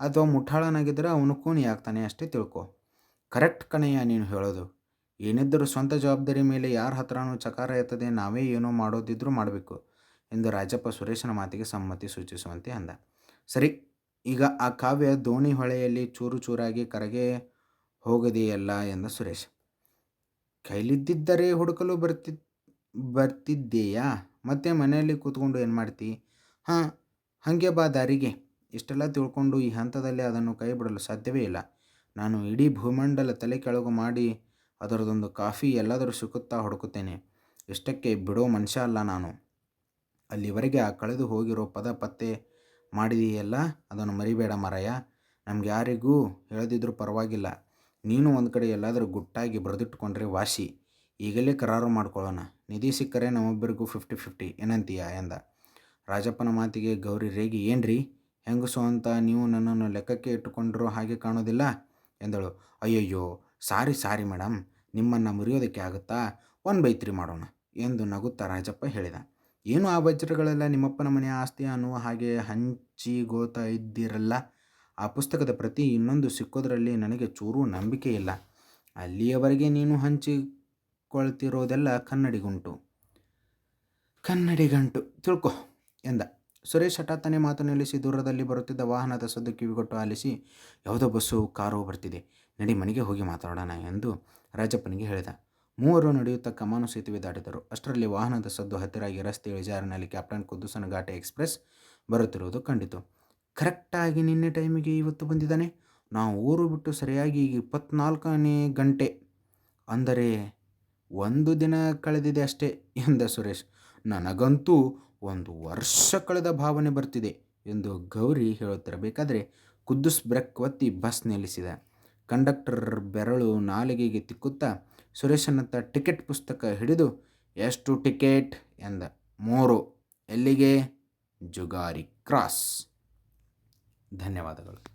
ಅಥವಾ ಮುಠಾಳನಾಗಿದ್ದರೆ ಅವನು ಕೂನಿ ಆಗ್ತಾನೆ ಅಷ್ಟೇ ತಿಳ್ಕೊ. ಕರೆಕ್ಟ್ ಕಣೆಯ ನೀನು ಹೇಳೋದು. ಏನಿದ್ದರೂ ಸ್ವಂತ ಜವಾಬ್ದಾರಿ ಮೇಲೆ ಯಾರ ಹತ್ರನೂ ಚಕಾರ ಎತ್ತದೆ ನಾವೇ ಏನೋ ಮಾಡೋದಿದ್ರೂ ಮಾಡಬೇಕು ಎಂದು ರಾಜಪ್ಪ ಸುರೇಶನ ಮಾತಿಗೆ ಸಮ್ಮತಿ ಸೂಚಿಸುವಂತೆ ಅಂದ. ಸರಿ, ಈಗ ಆ ಕಾವ್ಯ ದೋಣಿ ಹೊಳೆಯಲ್ಲಿ ಚೂರು ಚೂರಾಗಿ ಕರಗೆ ಹೋಗದೆಯಲ್ಲ ಎಂದ ಸುರೇಶ್. ಕೈಲಿದ್ದಿದ್ದರೆ ಹುಡುಕಲು ಬರ್ತಿ, ಬರ್ತಿದ್ದೀಯಾ? ಮತ್ತೆ ಮನೆಯಲ್ಲಿ ಕೂತ್ಕೊಂಡು ಏನು ಮಾಡ್ತಿ? ಹಾಂ, ಹಾಗೆ ಬಾ ದಾರಿಗೆ. ಇಷ್ಟೆಲ್ಲ ತಿಳ್ಕೊಂಡು ಈ ಹಂತದಲ್ಲಿ ಅದನ್ನು ಕೈ ಬಿಡಲು ಸಾಧ್ಯವೇ ಇಲ್ಲ. ನಾನು ಇಡೀ ಭೂಮಂಡಲ ತಲೆ ಕೆಳಗು ಮಾಡಿ ಅದರದೊಂದು ಕಾಫಿ ಎಲ್ಲಾದರೂ ಸಿಕ್ಕುತ್ತಾ ಹುಡುಕುತ್ತೇನೆ. ಇಷ್ಟಕ್ಕೆ ಬಿಡೋ ಮನುಷ್ಯ ಅಲ್ಲ ನಾನು. ಅಲ್ಲಿವರೆಗೆ ಆ ಕಳೆದು ಹೋಗಿರೋ ಪದ ಪತ್ತೆ ಮಾಡಿದೆಯಲ್ಲ? ಅದನ್ನು ಮರಿಬೇಡ ಮರಯ್ಯ ನಮ್ಗೆ ಯಾರಿಗೂ ಹೇಳದಿದ್ರೂ ಪರವಾಗಿಲ್ಲ. ನೀನು ಒಂದು ಕಡೆ ಎಲ್ಲಾದರೂ ಗುಟ್ಟಾಗಿ ಬರೆದಿಟ್ಕೊಂಡ್ರೆ ವಾಸಿ. ಈಗಲೇ ಕರಾರು ಮಾಡ್ಕೊಳ್ಳೋಣ. ನಿಧಿ ಸಿಕ್ಕರೆ ನಮ್ಮೊಬ್ಬರಿಗೂ ಫಿಫ್ಟಿ ಫಿಫ್ಟಿ ಏನಂತೀಯ ಎಂದ. ರಾಜಪ್ಪನ ಮಾತಿಗೆ ಗೌರಿ ರೇಗಿ, ಏನ್ರಿ? ಹೆಂಗಸು ಅಂತ ನೀವು ನನ್ನನ್ನು ಲೆಕ್ಕಕ್ಕೆ ಇಟ್ಟುಕೊಂಡ್ರೂ ಹಾಗೆ ಕಾಣೋದಿಲ್ಲ? ಎಂದಳು. ಅಯ್ಯಯ್ಯೋ, ಸಾರಿ ಸಾರಿ ಮೇಡಮ್ ನಿಮ್ಮನ್ನು ಮುರಿಯೋದಕ್ಕೆ ಆಗುತ್ತಾ? ಒನ್ ಬೈ ತ್ರೀ ಮಾಡೋಣ ಎಂದು ನಗುತ್ತಾ ರಾಜಪ್ಪ ಹೇಳಿದ. ಏನು ಆ ವಜ್ರಗಳೆಲ್ಲ ನಿಮ್ಮಪ್ಪನ ಮನೆಯ ಆಸ್ತಿ ಅನ್ನುವ ಹಾಗೆ ಹಂಚಿ ಗೋತಾ ಇದ್ದಿರಲ್ಲ? ಆ ಪುಸ್ತಕದ ಪ್ರತಿ ಇನ್ನೊಂದು ಸಿಕ್ಕೋದ್ರಲ್ಲಿ ನನಗೆ ಚೂರು ನಂಬಿಕೆ ಇಲ್ಲ. ಅಲ್ಲಿಯವರೆಗೆ ನೀನು ಹಂಚಿಕೊಳ್ತಿರೋದೆಲ್ಲ ಕನ್ನಡಿಗುಂಟು. ಕನ್ನಡಿಗಂಟು. ತಿಳ್ಕೊ ಎಂದ. ಸುರೇಶ್ ಹಠಾತ್ತನೆ ಮಾತು ನಿಲ್ಲಿಸಿ ದೂರದಲ್ಲಿ ಬರುತ್ತಿದ್ದ ವಾಹನದ ಸದ್ದು ಕಿವಿಗೊಟ್ಟು ಆಲಿಸಿ, ಯಾವುದೋ ಬಸ್ಸು, ಕಾರು ಬರ್ತಿದೆ. ನಡಿ ಮನೆಗೆ ಹೋಗಿ ಮಾತಾಡೋಣ ಎಂದು ರಾಜಪ್ಪನಿಗೆ ಹೇಳಿದ. ಮೂವರು ನಡೆಯುತ್ತಾ ಕಮಾನು ಸೇತುವೆ ದಾಟಿದರು. ಅಷ್ಟರಲ್ಲಿ ವಾಹನದ ಸದ್ದು ಹತ್ತಿರಾಗಿ ರಸ್ತೆ ಇಳಿಜಾರಿನಲ್ಲಿ ಕ್ಯಾಪ್ಟನ್ ಕುದ್ದುಸನ ಘಾಟೆ ಎಕ್ಸ್ಪ್ರೆಸ್ ಬರುತ್ತಿರುವುದು ಕಂಡಿತು. ಕರೆಕ್ಟಾಗಿ ನಿನ್ನೆ ಟೈಮಿಗೆ ಇವತ್ತು ಬಂದಿದ್ದಾನೆ? ನಾವು ಊರು ಬಿಟ್ಟು ಸರಿಯಾಗಿ ಈಗ ಇಪ್ಪತ್ನಾಲ್ಕನೇ ಗಂಟೆ. ಅಂದರೆ ಒಂದು ದಿನ ಕಳೆದಿದೆ ಅಷ್ಟೇ ಎಂದ ಸುರೇಶ್. ನನಗಂತೂ ಒಂದು ವರ್ಷ ಕಳೆದ ಭಾವನೆ ಬರ್ತಿದೆ ಎಂದು ಗೌರಿ ಹೇಳುತ್ತಿರಬೇಕಾದರೆ ಕುದ್ದುಸ್ ಬ್ರೆಕ್ ಒತ್ತಿ ಬಸ್ ನಿಲ್ಲಿಸಿದ. ಕಂಡಕ್ಟರ್ ಬೆರಳು ನಾಲಿಗೆಗೆ ತಿಕ್ಕುತ್ತಾ ಸುರೇಶನತ್ತ ಟಿಕೆಟ್ ಪುಸ್ತಕ ಹಿಡಿದು, ಎಷ್ಟು ಟಿಕೆಟ್? ಎಂದ. ಮೂರು. ಎಲ್ಲಿಗೆ? ಜುಗಾರಿ ಕ್ರಾಸ್. ಧನ್ಯವಾದಗಳು.